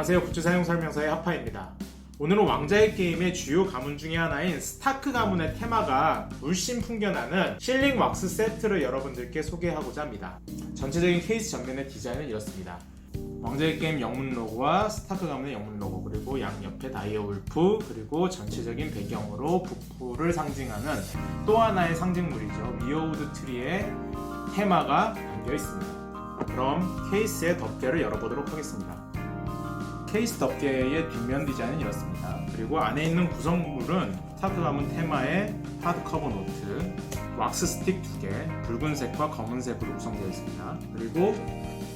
안녕하세요. 굿즈 사용 설명서의 하파입니다. 오늘은 왕자의 게임의 주요 가문 중에 하나인 스타크 가문의 테마가 물씬 풍겨나는 실링 왁스 세트를 여러분들께 소개하고자 합니다. 전체적인 케이스 전면의 디자인은 이렇습니다. 왕자의 게임 영문 로고와 스타크 가문의 영문 로고 그리고 양 옆에 다이어 울프 그리고 전체적인 배경으로 북부를 상징하는 또 하나의 상징물이죠. 위어우드 트리의 테마가 담겨 있습니다. 그럼 케이스의 덮개를 열어보도록 하겠습니다. 케이스 덮개의 뒷면 디자인은 이렇습니다. 그리고 안에 있는 구성물은 스타크 가문 테마의 하드 커버 노트, 왁스 스틱 2개, 붉은색과 검은색으로 구성되어 있습니다. 그리고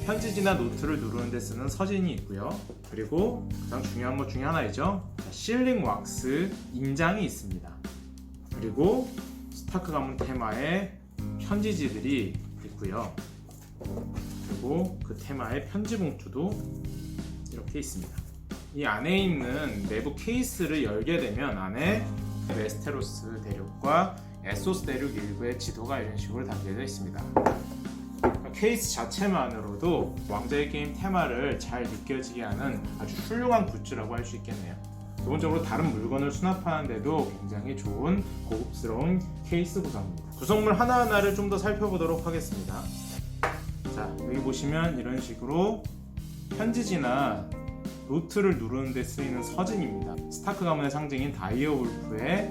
편지지나 노트를 누르는 데 쓰는 서진이 있고요. 그리고 가장 중요한 것 중에 하나이죠. 실링 왁스 인장이 있습니다. 그리고 스타크 가문 테마의 편지지들이 있고요. 그리고 그 테마의 편지 봉투도 있습니다. 이 안에 있는 내부 케이스를 열게 되면 안에 웨스테로스 대륙과 에소스 대륙 일부의 지도가 이런 식으로 담겨져 있습니다. 케이스 자체만으로도 왕자의 게임 테마를 잘 느껴지게 하는 아주 훌륭한 굿즈라고 할 수 있겠네요. 기본적으로 다른 물건을 수납하는데도 굉장히 좋은 고급스러운 케이스 구성입니다. 구성물 하나하나를 좀 더 살펴보도록 하겠습니다. 자, 여기 보시면 이런 식으로 편지지나 노트를 누르는 데 쓰이는 서진입니다. 스타크 가문의 상징인 다이어 울프의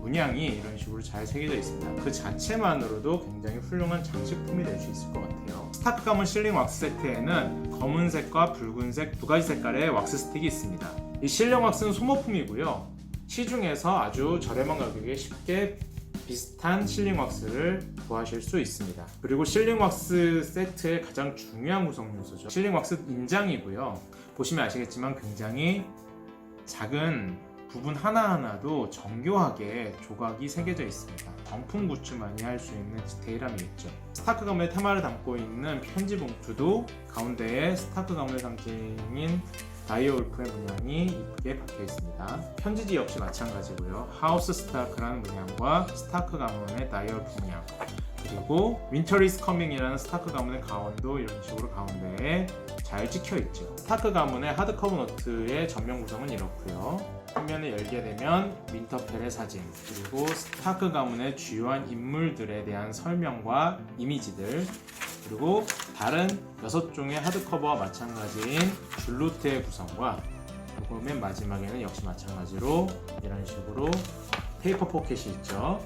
문양이 이런 식으로 잘 새겨져 있습니다. 그 자체만으로도 굉장히 훌륭한 장식품이 될 수 있을 것 같아요. 스타크 가문 실링 왁스 세트에는 검은색과 붉은색 두 가지 색깔의 왁스 스틱이 있습니다. 이 실링 왁스는 소모품이고요. 시중에서 아주 저렴한 가격에 쉽게 비슷한 실링 왁스를 구하실 수 있습니다. 그리고 실링 왁스 세트의 가장 중요한 구성 요소죠. 실링 왁스 인장이고요. 보시면 아시겠지만 굉장히 작은 부분 하나하나도 정교하게 조각이 새겨져 있습니다. 정품 굿즈만이 할 수 있는 디테일함이 있죠. 스타크 가문의 테마를 담고 있는 편지 봉투도 가운데에 스타크 가문의 상징인 다이어울프의 문양이 이쁘게 박혀 있습니다. 편지지 역시 마찬가지고요. 하우스 스타크라는 문양과 스타크 가문의 다이어울프 문양 그리고 윈터 이스 커밍이라는 스타크 가문의 가원도 이런 식으로 가운데에 잘 찍혀 있죠. 스타크 가문의 하드커버 노트의 전면 구성은 이렇고요. 화면을 열게 되면 윈터펠의 사진 그리고 스타크 가문의 주요한 인물들에 대한 설명과 이미지들 그리고 다른 6종의 하드커버와 마찬가지인 줄루트의 구성과 그리고 맨 마지막에는 역시 마찬가지로 이런 식으로 페이퍼 포켓이 있죠.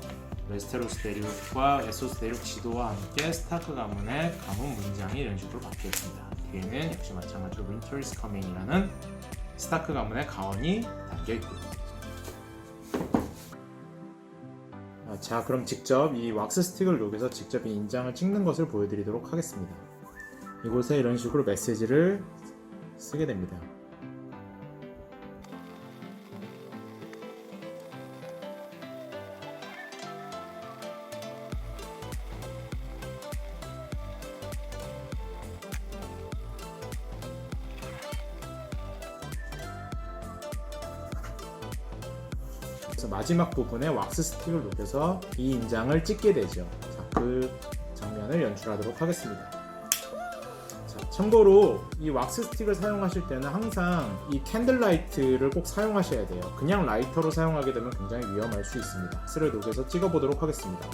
웨스테로스 대륙과 에소스 대륙 지도와 함께 스타크 가문의 가문 문장이 이런 식으로 박혀 있습니다. 뒤에는 역시 마찬가지로 is Coming이라는 스타크 가문의 가원이 담겨 있고요. 자, 그럼 직접 이 왁스 스틱을 녹여서 직접 이 인장을 찍는 것을 보여드리도록 하겠습니다. 이곳에 이런 식으로 메시지를 쓰게 됩니다. 그래서 마지막 부분에 왁스 스틱을 녹여서 이 인장을 찍게 되죠. 자, 그 장면을 연출하도록 하겠습니다. 자, 참고로 이 왁스 스틱을 사용하실 때는 항상 이 캔들라이트를 꼭 사용하셔야 돼요. 그냥 라이터로 사용하게 되면 굉장히 위험할 수 있습니다. 왁스를 녹여서 찍어보도록 하겠습니다.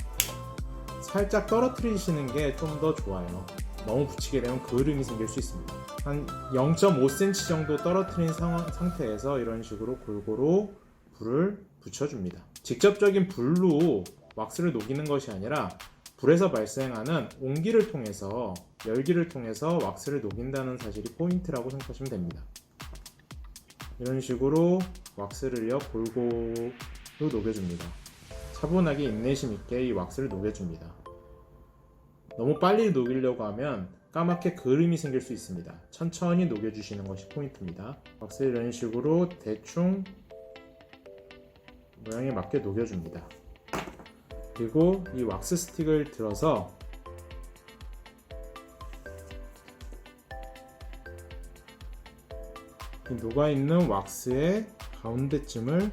살짝 떨어뜨리시는 게 좀 더 좋아요. 너무 붙이게 되면 그을음이 생길 수 있습니다. 한 0.5cm 정도 떨어뜨린 상황, 상태에서 이런 식으로 골고루 불을 붙여줍니다. 직접적인 불로 왁스를 녹이는 것이 아니라 불에서 발생하는 온기를 통해서 열기를 통해서 왁스를 녹인다는 사실이 포인트라고 생각하시면 됩니다. 이런 식으로 왁스를요 골고루 녹여줍니다. 차분하게 인내심 있게 이 왁스를 녹여줍니다. 너무 빨리 녹이려고 하면 까맣게 그름이 생길 수 있습니다. 천천히 녹여주시는 것이 포인트입니다. 왁스를 이런 식으로 대충 모양에 맞게 녹여줍니다. 그리고 이 왁스 스틱을 들어서 이 녹아있는 왁스의 가운데쯤을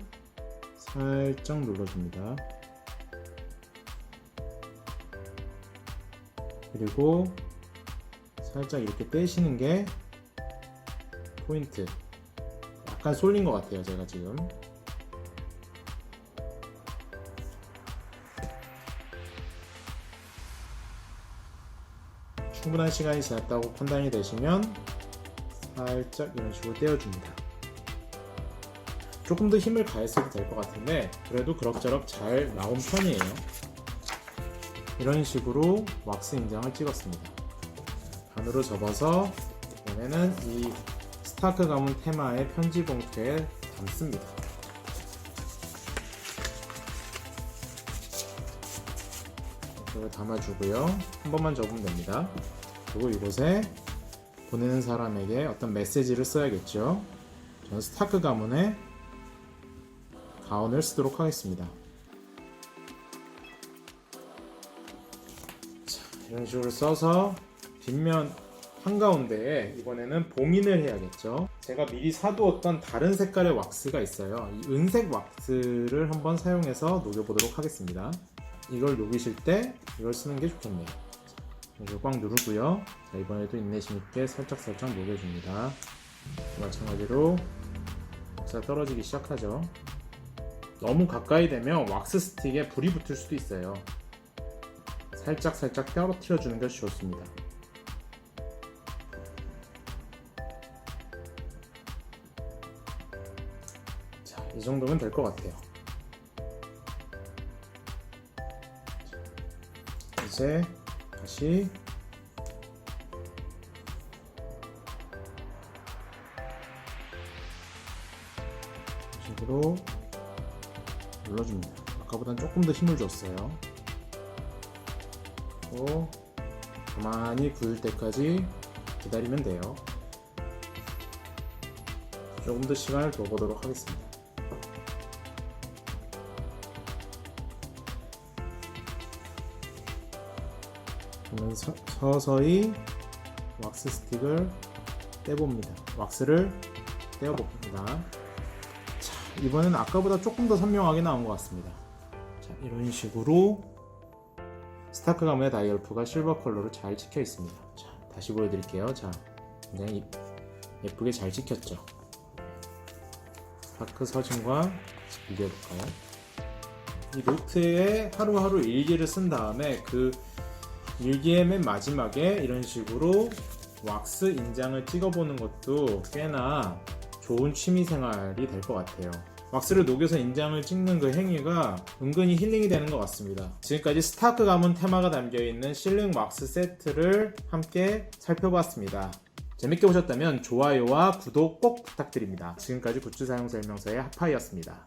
살짝 눌러줍니다. 그리고 살짝 이렇게 떼시는 게 포인트. 약간 쏠린 것 같아요 제가 지금 충분한 시간이 지났다고 판단이 되시면 살짝 이런 식으로 떼어줍니다 조금 더 힘을 가했어도 될 것 같은데 그래도 그럭저럭 잘 나온 편이에요 이런 식으로 왁스 인장을 찍었습니다 반으로 접어서 이번에는 이 스타크 가문 테마의 편지 봉투에 담습니다. 이걸 담아주고요. 한 번만 접으면 됩니다. 그리고 이곳에 보내는 사람에게 어떤 메시지를 써야겠죠. 저는 스타크 가문의 가운을 쓰도록 하겠습니다. 자, 이런 식으로 써서 뒷면 한가운데에 이번에는 봉인을 해야겠죠. 제가 미리 사두었던 다른 색깔의 왁스가 있어요. 이 은색 왁스를 한번 사용해서 녹여보도록 하겠습니다. 이걸 녹이실 때 이걸 쓰는 게 좋겠네요. 이걸 꽉 누르고요. 자, 이번에도 인내심 있게 살짝살짝 녹여줍니다. 마찬가지로 왁스가 떨어지기 시작하죠. 너무 가까이 되면 왁스 스틱에 불이 붙을 수도 있어요. 살짝살짝 떨어뜨려 주는 것이 좋습니다. 자, 이 정도면 될 것 같아요. 이제 다시 이런 식으로 눌러줍니다. 아까보단 조금 더 힘을 줬어요. 그리고 가만히 구울 때까지 기다리면 돼요. 조금 더 시간을 둬 보도록 하겠습니다. 그러면 서, 서서히 왁스 스틱을 떼봅니다. 왁스를 떼어봅니다. 자, 이번엔 아까보다 조금 더 선명하게 나온 것 같습니다. 자, 이런 식으로 스타크 가문의 다이얼프가 실버 컬러로 잘 찍혀 있습니다. 자, 다시 보여드릴게요. 자, 굉장히 예쁘게 잘 찍혔죠. 다크 서신과 비교해볼까요? 이 노트에 하루하루 일기를 쓴 다음에 그 일기의 맨 마지막에 이런 식으로 왁스 인장을 찍어보는 것도 꽤나 좋은 취미생활이 될 것 같아요. 왁스를 녹여서 인장을 찍는 그 행위가 은근히 힐링이 되는 것 같습니다. 지금까지 스타크 가문 테마가 담겨있는 실링 왁스 세트를 함께 살펴봤습니다. 재밌게 보셨다면 좋아요와 구독 꼭 부탁드립니다. 지금까지 굿즈 사용 설명서의 하파이였습니다.